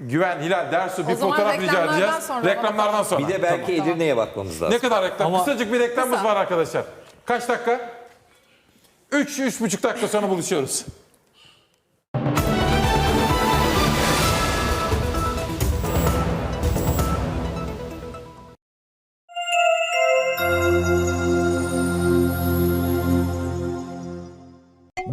Güven, Hilal, Dersu bir zaman fotoğraf rica reklamlardan edeceğiz. sonra Reklamlardan sonra. Bir de belki Edirne'ye bakmamız lazım. Ne kadar reklam? Ama- Kısacık bir reklamımız Kısa. var arkadaşlar. Kaç dakika? 3 üç, buçuk dakika sonra buluşuyoruz.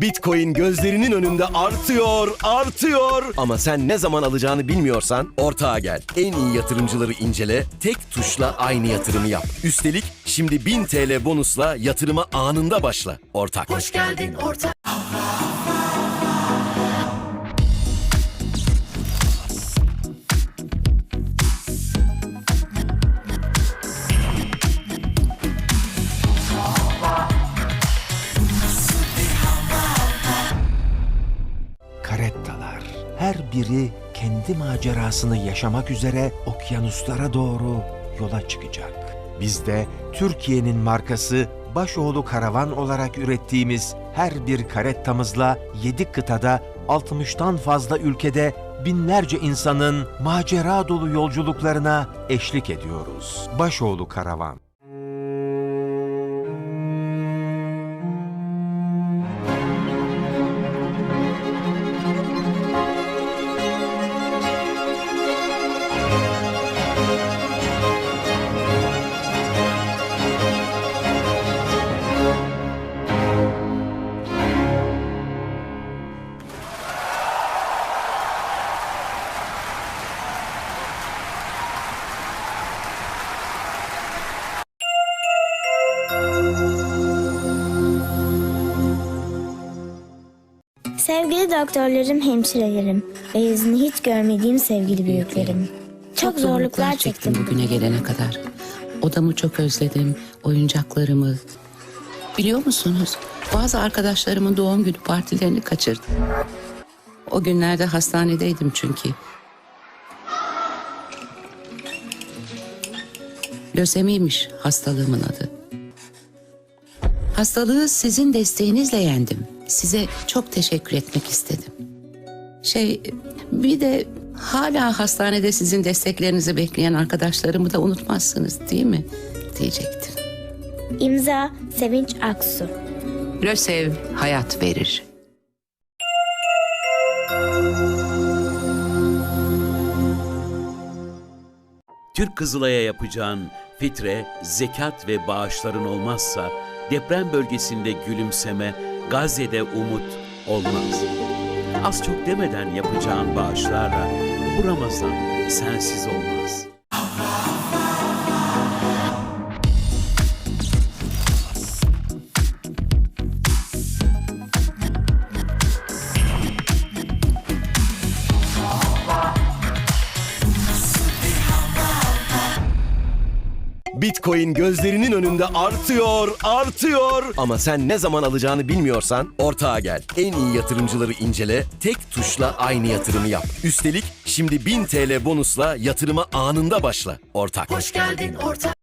Bitcoin gözlerinin önünde artıyor, artıyor. Ama sen ne zaman alacağını bilmiyorsan ortağa gel. En iyi yatırımcıları incele, tek tuşla aynı yatırımı yap. Üstelik şimdi 1000 TL bonusla yatırıma anında başla. Ortak. Hoş geldin orta. Her biri kendi macerasını yaşamak üzere okyanuslara doğru yola çıkacak. Biz de Türkiye'nin markası Başoğlu Karavan olarak ürettiğimiz her bir karettamızla 7 kıtada 60'tan fazla ülkede binlerce insanın macera dolu yolculuklarına eşlik ediyoruz. Başoğlu Karavan. Sevgili doktorlarım, hemşirelerim ve yüzünü hiç görmediğim sevgili büyüklerim. Çok zorluklar çektim bugüne gelene kadar. Odamı çok özledim, oyuncaklarımı. Biliyor musunuz? Bazı arkadaşlarımın doğum günü partilerini kaçırdım. O günlerde hastanedeydim çünkü. Lösemiymiş hastalığımın adı. Hastalığı sizin desteğinizle yendim. Size çok teşekkür etmek istedim. Şey bir de hala hastanede sizin desteklerinizi bekleyen arkadaşlarımı da unutmazsınız değil mi? Diyecektim. İmza Sevinç Aksu. Lösev hayat verir. Türk Kızılay'a yapacağın fitre, zekat ve bağışların olmazsa deprem bölgesinde gülümseme, Gazze'de umut olmaz. Az çok demeden yapacağın bağışlarla bu Ramazan sensiz olmaz. Bitcoin gözlerinin önünde artıyor, artıyor. Ama sen ne zaman alacağını bilmiyorsan ortağa gel. En iyi yatırımcıları incele, tek tuşla aynı yatırımı yap. Üstelik şimdi 1000 TL bonusla yatırıma anında başla. Ortak. Hoş geldin orta.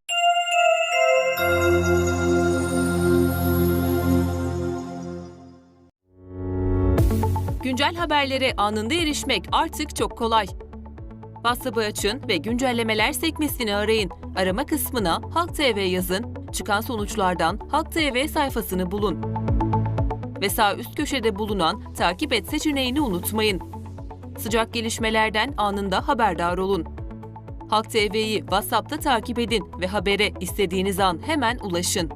Güncel haberlere anında erişmek artık çok kolay. WhatsApp'ı açın ve güncellemeler sekmesini arayın. Arama kısmına Halk TV yazın. Çıkan sonuçlardan Halk TV sayfasını bulun. Ve sağ üst köşede bulunan takip et seçeneğini unutmayın. Sıcak gelişmelerden anında haberdar olun. Halk TV'yi WhatsApp'ta takip edin ve habere istediğiniz an hemen ulaşın.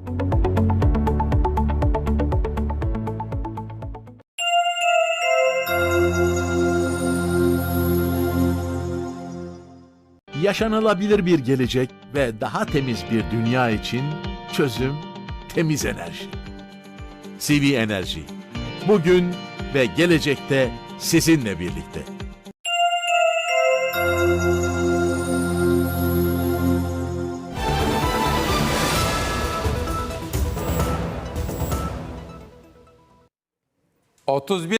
Yaşanılabilir bir gelecek ve daha temiz bir dünya için çözüm temiz enerji. CV Enerji. Bugün ve gelecekte sizinle birlikte. Otuz bir